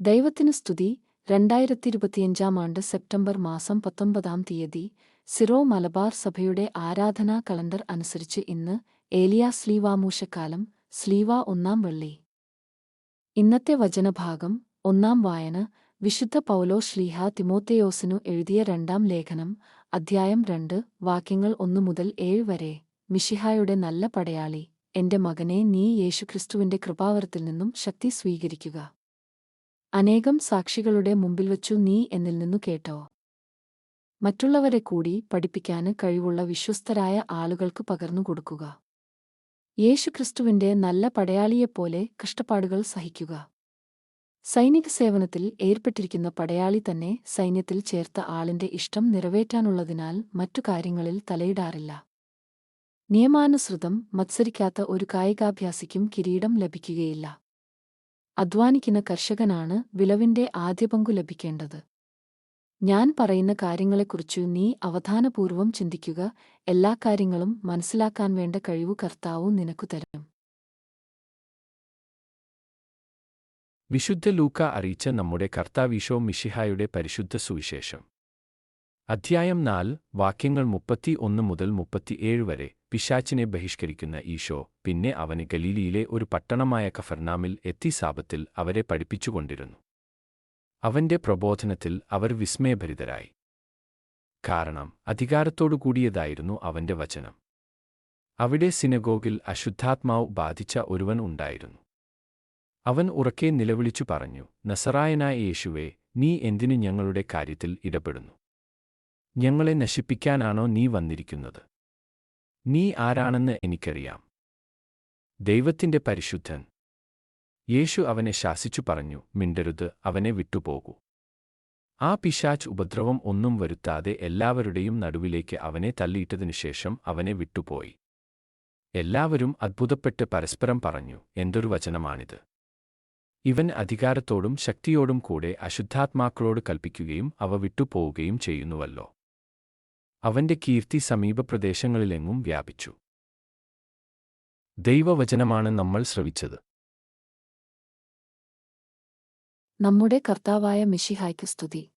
ദൈവത്തിനു സ്തുതി. രണ്ടായിരത്തി ഇരുപത്തിയഞ്ചാം ആണ്ട് സെപ്റ്റംബർ മാസം പത്തൊമ്പതാം തീയതി സിറോ മലബാർ സഭയുടെ ആരാധനാ കലണ്ടർ അനുസരിച്ച് ഇന്ന് ഏലിയ സ്ലീവാമൂശക്കാലം സ്ലീവ ഒന്നാം വെള്ളി. ഇന്നത്തെ വചനഭാഗം ഒന്നാം വായന വിശുദ്ധ പൗലോ ശ്ലീഹ തിമോത്തേയോസിനു എഴുതിയ രണ്ടാം ലേഖനം അധ്യായം രണ്ട് വാക്യങ്ങൾ ഒന്നു മുതൽ ഏഴ് വരെ. മിഷിഹായുടെ നല്ല പടയാളി എന്റെ മകനെ നീ യേശുക്രിസ്തുവിന്റെ കൃപാവരത്തിൽ നിന്നും ശക്തി സ്വീകരിക്കുക. അനേകം സാക്ഷികളുടെ മുമ്പിൽ വച്ചു നീ എന്നിൽ നിന്നു കേട്ടോ. മറ്റുള്ളവരെ കൂടി പഠിപ്പിക്കാന് കഴിവുള്ള വിശ്വസ്തരായ ആളുകൾക്ക് പകർന്നു കൊടുക്കുക. യേശുക്രിസ്തുവിന്റെ നല്ല പടയാളിയെപ്പോലെ കഷ്ടപ്പാടുകൾ സഹിക്കുക. സൈനിക സേവനത്തിൽ ഏർപ്പെട്ടിരിക്കുന്ന പടയാളി തന്നെ സൈന്യത്തിൽ ചേർത്ത ആളിന്റെ ഇഷ്ടം നിറവേറ്റാനുള്ളതിനാൽ മറ്റു കാര്യങ്ങളിൽ തലയിടാറില്ല. നിയമാനുസൃതം മത്സരിക്കാത്ത ഒരു കായികാഭ്യാസിക്കും കിരീടം ലഭിക്കുകയില്ല. അധ്വാനിക്കുന്ന കർഷകനാണ് വിളവിന്റെ ആദ്യ പങ്കു ലഭിക്കേണ്ടത്. ഞാൻ പറയുന്ന കാര്യങ്ങളെക്കുറിച്ചു നീ അവധാനപൂർവം ചിന്തിക്കുക എല്ലാ കാര്യങ്ങളും മനസ്സിലാക്കാൻ വേണ്ട കഴിവു കർത്താവും നിനക്കു തരും. വിശുദ്ധ ലൂക്ക അറിയിച്ച നമ്മുടെ കർത്താവീശോ മിഷിഹായുടെ പരിശുദ്ധ സുവിശേഷം. അധ്യായം നാല് വാക്യങ്ങൾ മുപ്പത്തി ഒന്ന് മുതൽ മുപ്പത്തിയേഴ് വരെ. പിശാച്ചിനെ ബഹിഷ്കരിക്കുന്ന ഈശോ പിന്നെ അവന് ഗലീലിയിലെ ഒരു പട്ടണമായ കഫർനാമിൽ എത്തി സാപത്തിൽ അവരെ പഠിപ്പിച്ചുകൊണ്ടിരുന്നു. അവന്റെ പ്രബോധനത്തിൽ അവർ വിസ്മയഭരിതരായി. കാരണം അധികാരത്തോടു കൂടിയതായിരുന്നു അവന്റെ വചനം. അവിടെ സിനഗോഗിൽ അശുദ്ധാത്മാവ് ബാധിച്ച ഒരുവൻ ഉണ്ടായിരുന്നു. അവൻ ഉറക്കെ നിലവിളിച്ചു പറഞ്ഞു നസറായനായ യേശുവേ നീ എന്തിനു ഞങ്ങളുടെ കാര്യത്തിൽ ഇടപെടുന്നു? ഞങ്ങളെ നശിപ്പിക്കാനാണോ നീ വന്നിരിക്കുന്നത്? നീ ആരാണെന്ന് എനിക്കറിയാം. ദൈവത്തിന്റെ പരിശുദ്ധൻ. യേശു അവനെ ശാസിച്ചു പറഞ്ഞു മിണ്ടരുത് അവനെ വിട്ടുപോകൂ. ആ പിശാച്ച് ഉപദ്രവം ഒന്നും വരുത്താതെ എല്ലാവരുടെയും നടുവിലേക്ക് അവനെ തള്ളിയിട്ടതിനുശേഷം അവനെ വിട്ടുപോയി. എല്ലാവരും അത്ഭുതപ്പെട്ട് പരസ്പരം പറഞ്ഞു എന്തൊരു വചനമാണിത്. ഇവൻ അധികാരത്തോടും ശക്തിയോടും കൂടെ അശുദ്ധാത്മാക്കളോട് കൽപ്പിക്കുകയും അവ വിട്ടുപോവുകയും ചെയ്യുന്നുവല്ലോ. അവന്റെ കീർത്തി സമീപപ്രദേശങ്ങളിലെങ്ങും വ്യാപിച്ചു. ദൈവവചനമാണ് നമ്മൾ ശ്രവിച്ചത്. നമ്മുടെ കർത്താവായ മിഷിഹായ്ക്ക് സ്തുതി.